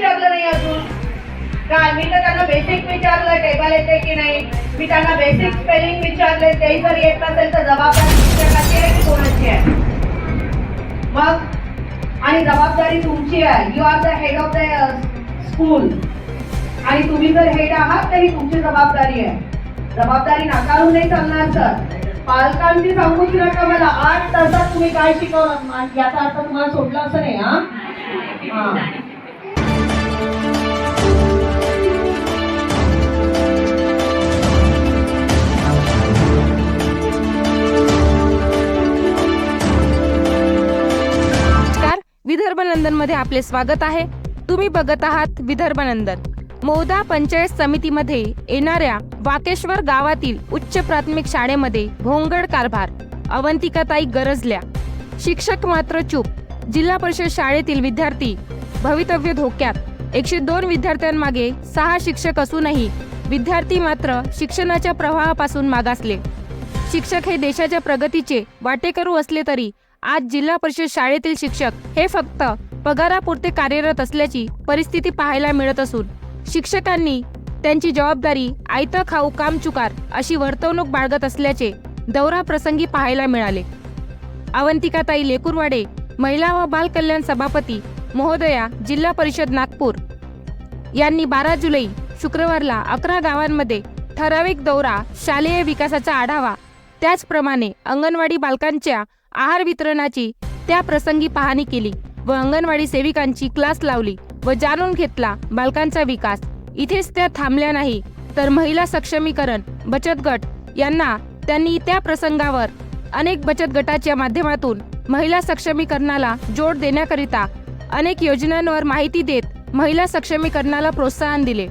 विचारलं नाही अजून. काय मी तर त्यांना बेसिक विचारलं टेबल येते की नाही? मी त्यांना बेसिक स्पेलिंग विचारले ते जर येत नसेल तर जबाबदारी शिक्षकाची आहे की कोणाची आहे? मग? आणि जबाबदारी तुमची आहे. You are the head of the school आणि तुम्ही जर हेड आहात तर ही तुमची जबाबदारी आहे. जबाबदारी नाकारून नाही चालणार सर पालकांची सांगूच नका मला. आठ तासात तुम्ही काय शिकवलं याचा अर्थ तुम्हाला सोडला असं नाही हा. नंदनमध्ये आपले स्वागत आहे. तुम्ही बघत आहात विदर्भ नंदन मोदा पंचायत समितीमध्ये येणाऱ्या वाकेश्वर गावातील उच्च प्राथमिक शाळेमध्ये भोंगड कारभार अवंतिकाताई गरजल्या. शिक्षक मात्र चूप. जिल्हा परिषद शाळेतील विद्यार्थी भवितव्य धोक्यात. एकशे दोन विद्यार्थ्यांमागे सहा शिक्षक असूनही विद्यार्थी मात्र शिक्षणाच्या प्रवाहापासून मागासले. शिक्षक हे देशाच्या प्रगतीचे वाटेकरू असले तरी आज जिल्हा परिषद शाळेतील शिक्षक हे फक्त पगारापुरते कार्यरत असल्याची परिस्थिती पाहायला मिळत असून शिक्षकांनी त्यांची जबाबदारी आयतं खाऊ काम चुकार अशी वर्तवणूक बाळगत असल्याचे दौरा प्रसंगी पाहायला मिळाले. अवंतिकाताई लेकुरवाडे महिला व बाल कल्याण सभापती महोदया जिल्हा परिषद नागपूर. यांनी बारा जुलै शुक्रवारला अकरा गावांमध्ये ठराविक दौरा शालेय विकासाचा आढावा त्याचप्रमाणे अंगणवाडी बालकांच्या आहार वितरणाची त्या प्रसंगी पाहणी केली. व अंगणवाडी सेविकांची क्लास लावली व जाणून घेतला बालकांचा विकास. इथेच त्या थांबल्या नाही तर महिला सक्षमीकरण बचत गट यांना त्यांनी त्या प्रसंगावर अनेक बचत गटाच्या माध्यमातून महिला सक्षमीकरणाला जोड देण्याकरिता अनेक योजनांवर माहिती देत महिला सक्षमीकरणाला प्रोत्साहन दिले.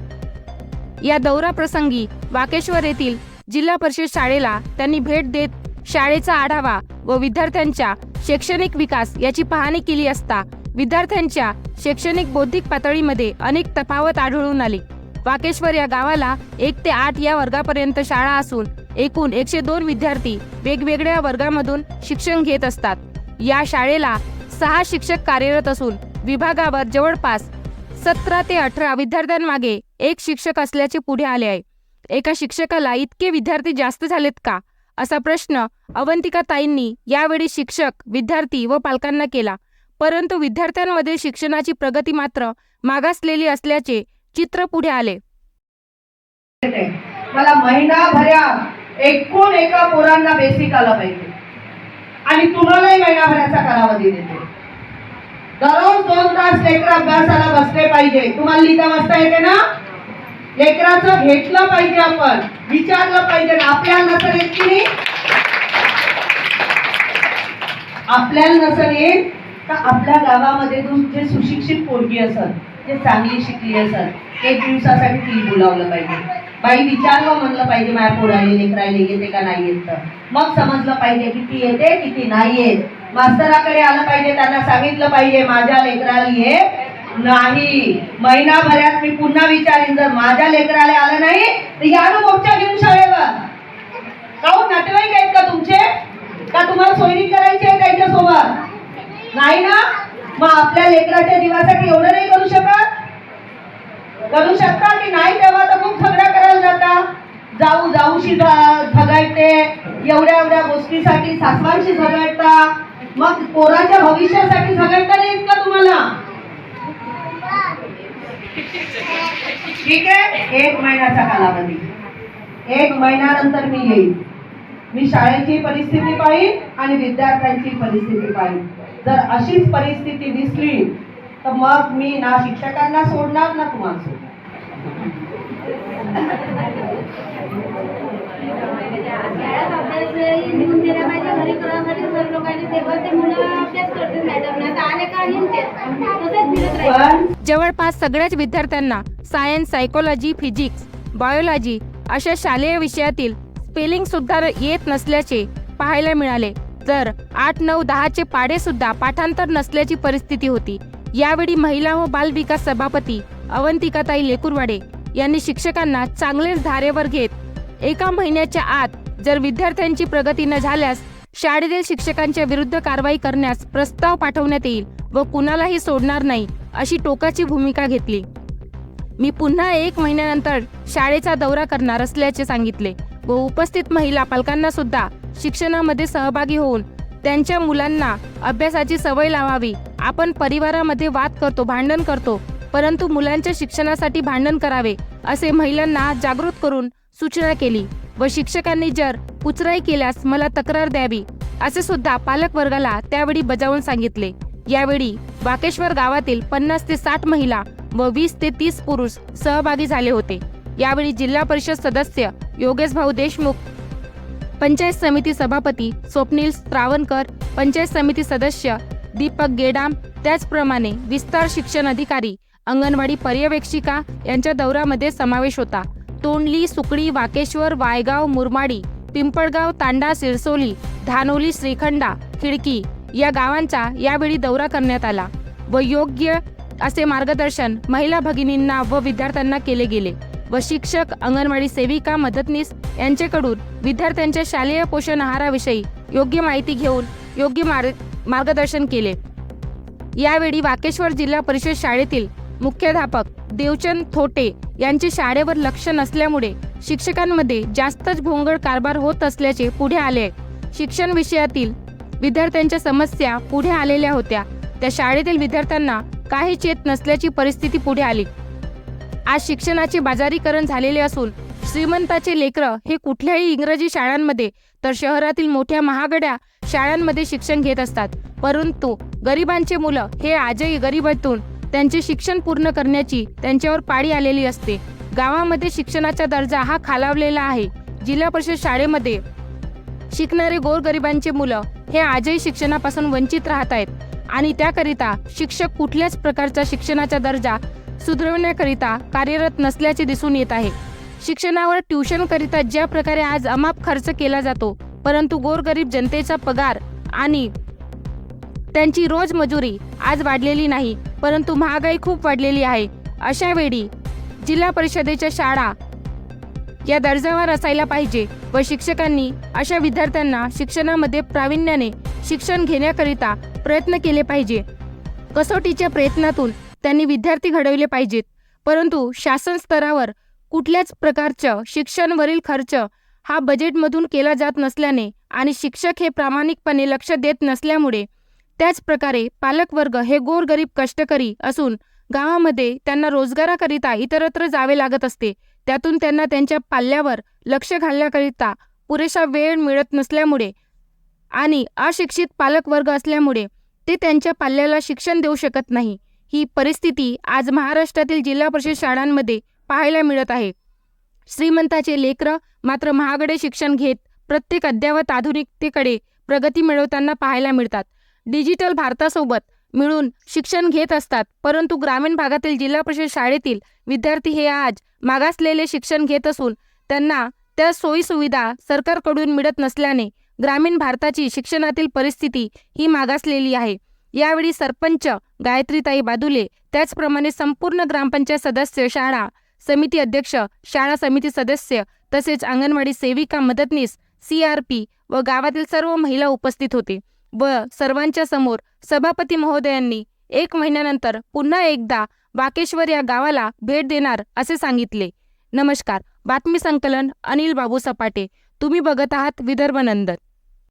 या दौरा प्रसंगी वाकेश्वर येथील जिल्हा परिषद शाळेला त्यांनी भेट देत शाळेचा आढावा व विद्यार्थ्यांच्या शैक्षणिक विकास याची पाहणी केली असता विद्यार्थ्यांच्या शैक्षणिक बौद्धिक पातळीमध्ये अनेक तफावत आढळून आली. वाकेश्वर या गावाला एक ते आठ या वर्गापर्यंत शाळा असून एकूण एकशे दोन विद्यार्थी वेगवेगळ्या वर्गामधून शिक्षण घेत असतात. या शाळेला सहा शिक्षक कार्यरत असून विभागावर जवळपास सतरा ते अठरा विद्यार्थ्यांमागे एक शिक्षक असल्याचे पुढे आले आहे. एका शिक्षकाला इतके विद्यार्थी जास्त झालेत का? असा प्रश्न अवंतिका ताईंनी यावेळी शिक्षक विद्यार्थी व पालकांना केला. परंतु विद्यार्थ्यांमध्ये शिक्षणाची प्रगती मात्र मागासलेली असल्याचे चित्र पुढे आले. मला महिनाभऱ्या एकूण एका पोरांना बेसिक आलं पाहिजे. आणि तुम्हालाही महिनाभराचा कालावधी देते. दररोज दोन तास लेकर अभ्यासाला बसले पाहिजे. तुम्हाला लिहिता वाचता येते ना? लेकराचं घेतलं पाहिजे आपण विचारलं पाहिजे. आपल्याला नसेल येत की नाही? आपल्याला नसेल येत तर आपल्या गावामध्ये जे सुशिक्षित पोरगी असत जे चांगली शिकली असत एक दिवसासाठी ती बोलावलं पाहिजे. बाई विचारलं म्हणलं पाहिजे माझ्या पोराले लेकराले येते का नाही येत तर? मग समजलं पाहिजे किती येते किती नाही येत. मास्तराकडे आलं पाहिजे त्यांना सांगितलं पाहिजे माझ्या लेकराला येत नाही. महिनाभरात मी पुन्हा विचारीन जर माझ्या लेकराला आलं नाही तर या ना घेऊन शाळेवर. काहून नातेवाईक आहेत का तुमचे? का तुम्हाला सोयरी करायची आहे त्यांच्यासोबत? नाही ना? मग आपल्या लेकराच्या जीवासाठी एवढं नाही करू शकत? करू शकता की नाही तेव्हा तर मग झगडा करायला जाता. जाऊ जाऊशी झगडते. एवढ्या एवढ्या गोष्टीसाठी सासवांशी झगडता. मग पोराच्या भविष्यासाठी झगडता नाही का तुम्हाला? ठीक आहे? एक महिन्याचा कालावधी. एक महिन्यानंतर मी येईल मी शाळेची परिस्थिती पाहिन आणि विद्यार्थ्यांची परिस्थिती पाहिन. जर अशीच परिस्थिती दिसली तर मग मी ना शिक्षकांना सोडणार ना तुम्हाला सोडणार. लोकांनी तेव्हा ते मुलं अभ्यास मॅडम. आता आले का? जवळपास सगळ्याच विद्यार्थ्यांना सायन्स सायकोलॉजी फिजिक्स बायोलॉजी अशा शालेय विषयातील स्पेलिंग सुद्धा येत नसल्याचे पाहायला मिळाले. तर आठ नऊ दहाचे पाडे सुद्धा पाठांतर नसल्याची परिस्थिती होती. यावेळी महिला व बाल विकास सभापती अवंतिकाताई लेकुरवाडे यांनी शिक्षकांना चांगलेच धारेवर घेत एका महिन्याच्या आत जर विद्यार्थ्यांची प्रगती न झाल्यास शाळेतील शिक्षकांच्या विरुद्ध कारवाई करण्यास प्रस्ताव पाठवण्यात येईल व कुणालाही सोडणार नाही अशी टोकाची भूमिका घेतली. मी पुन्हा एक महिन्यानंतर शाळेचा दौरा करणार असल्याचे सांगितले. व उपस्थित महिला पालकांना सुद्धा शिक्षणामध्ये सहभागी होऊन त्यांच्या मुलांना अभ्यासाची सवय लावावी. आपण परिवारामध्ये वाद करतो भांडण करतो परंतु मुलांच्या शिक्षणासाठी भांडण करावे असे महिलांना जागृत करून सूचना केली. व शिक्षकांनी जर कुचराई केल्यास मला तक्रार द्यावी असे सुद्धा पालक वर्गाला त्यावेळी बजावून सांगितले. यावेळी वाकेश्वर गावातील पन्नास ते साठ महिला व वीस ते तीस पुरुष सहभागी झाले होते. यावेळी जिल्हा परिषद सदस्य योगेश भाऊ देशमुख पंचायत समिती सभापती स्वप्नील श्रावणकर पंचायत समिती सदस्य दीपक गेडाम त्याचप्रमाणे विस्तार शिक्षण अधिकारी अंगणवाडी पर्यवेक्षिका यांच्या दौऱ्यामध्ये समावेश होता. तोंडली सुकडी वाकेश्वर वायगाव मुरमाडी पिंपळगाव तांडा सिरसोली धानोली श्रीखंडा खिडकी या गावांचा यावेळी दौरा करण्यात आला व योग्य असे मार्गदर्शन महिला भगिनींना व विद्यार्थ्यांना केले गेले व शिक्षक अंगणवाडी सेविका मदतनीस यांच्याकडून विद्यार्थ्यांच्या शालेय पोषण आहाराविषयी योग्य माहिती घेऊन योग्य मार्ग मार्गदर्शन केले. यावेळी वाकेश्वर जिल्हा परिषद शाळेतील मुख्याध्यापक देवचंद थोटे यांचे शाळेवर लक्ष नसल्यामुळे शिक्षकांमध्ये जास्तच भोंगळ कारभार होत असल्याचे पुढे आले शिक्षण विषयातील विद्यार्थ्यांच्या समस्या पुढे आलेल्या होत्या. त्या शाळेतील विद्यार्थ्यांना काही चेत नसल्याची परिस्थिती पुढे आली. आज शिक्षणाचे बाजारीकरण झालेले असून श्रीमंताचे लेकरं हे कुठल्याही इंग्रजी शाळांमध्ये तर शहरातील मोठ्या महागड्या शाळांमध्ये शिक्षण घेत असतात. परंतु गरिबांचे मुलं हे आजही गरिबातून त्यांचे शिक्षण पूर्ण करण्याची त्यांच्यावर पाळी आलेली असते. गावामध्ये शिक्षणाचा दर्जा हा खालावलेला आहे. जिल्हा परिषद शाळेमध्ये शिकणारे गोरगरिबांचे मुलं हे आजही शिक्षणापासून वंचित राहत आहेत. आणि त्याकरिता शिक्षक कुठल्याच प्रकारचा शिक्षणाचा दर्जा सुधारवण्याकरिता कार्यरत नसल्याचे दिसून येत आहे. शिक्षणावर ट्युशनकरिता ज्या प्रकारे आज अमाप खर्च केला जातो परंतु गोरगरीब जनतेचा पगार आणि त्यांची रोज मजुरी आज वाढलेली नाही परंतु महागाई खूप वाढलेली आहे. अशा वेळी जिल्हा परिषदेच्या शाळा या दर्जावर असायला पाहिजे व शिक्षकांनी अशा विद्यार्थ्यांना शिक्षणामध्ये प्रावीण्याने शिक्षण घेण्याकरिता प्रयत्न केले पाहिजे. कसोटीच्या प्रयत्नातून त्यांनी विद्यार्थी घडवले पाहिजेत. परंतु शासन स्तरावर कुठल्याच प्रकारचं शिक्षणवरील खर्च हा बजेटमधून केला जात नसल्याने आणि शिक्षक हे प्रामाणिकपणे लक्ष देत नसल्यामुळे त्याच प्रकारे पालकवर्ग हे गोरगरीब कष्टकरी असून गावामध्ये त्यांना रोजगाराकरिता इतरत्र जावे लागत असते. त्यातून त्यांना त्यांच्या पाल्यावर लक्ष घालण्याकरिता पुरेसा वेळ मिळत नसल्यामुळे आणि अशिक्षित पालकवर्ग असल्यामुळे ते त्यांच्या पाल्याला शिक्षण देऊ शकत नाही. ही परिस्थिती आज महाराष्ट्रातील जिल्हा परिषद शाळांमध्ये पाहायला मिळत आहे. श्रीमंताचे लेकरं मात्र महागडे शिक्षण घेत प्रत्येक अद्ययावत आधुनिकतेकडे प्रगती मिळवताना पाहायला मिळतात. डिजिटल भारतासोबत मिळून शिक्षण घेत असतात. परंतु ग्रामीण भागातील जिल्हा परिषद शाळेतील विद्यार्थी हे आज मागासलेले शिक्षण घेत असून त्यांना त्या सोयीसुविधा सरकारकडून मिळत नसल्याने ग्रामीण भारताची शिक्षणातील परिस्थिती ही मागासलेली आहे. यावेळी सरपंच गायत्रीताई बादुले त्याचप्रमाणे संपूर्ण ग्रामपंचायत सदस्य शाळा समिती अध्यक्ष शाळा समिती सदस्य तसेच अंगणवाडी सेविका मदतनीस सी आर पी व गावातील सर्व महिला उपस्थित होते. व सर्वांच्या समोर सभापती महोदयांनी एक महिन्यानंतर पुन्हा एकदा वाकेश्वर या गावाला भेट देणार असे सांगितले. नमस्कार. बातमी संकलन अनिल बाबू सपाटे. तुम्ही बघत आहात विदर्भ नंदन.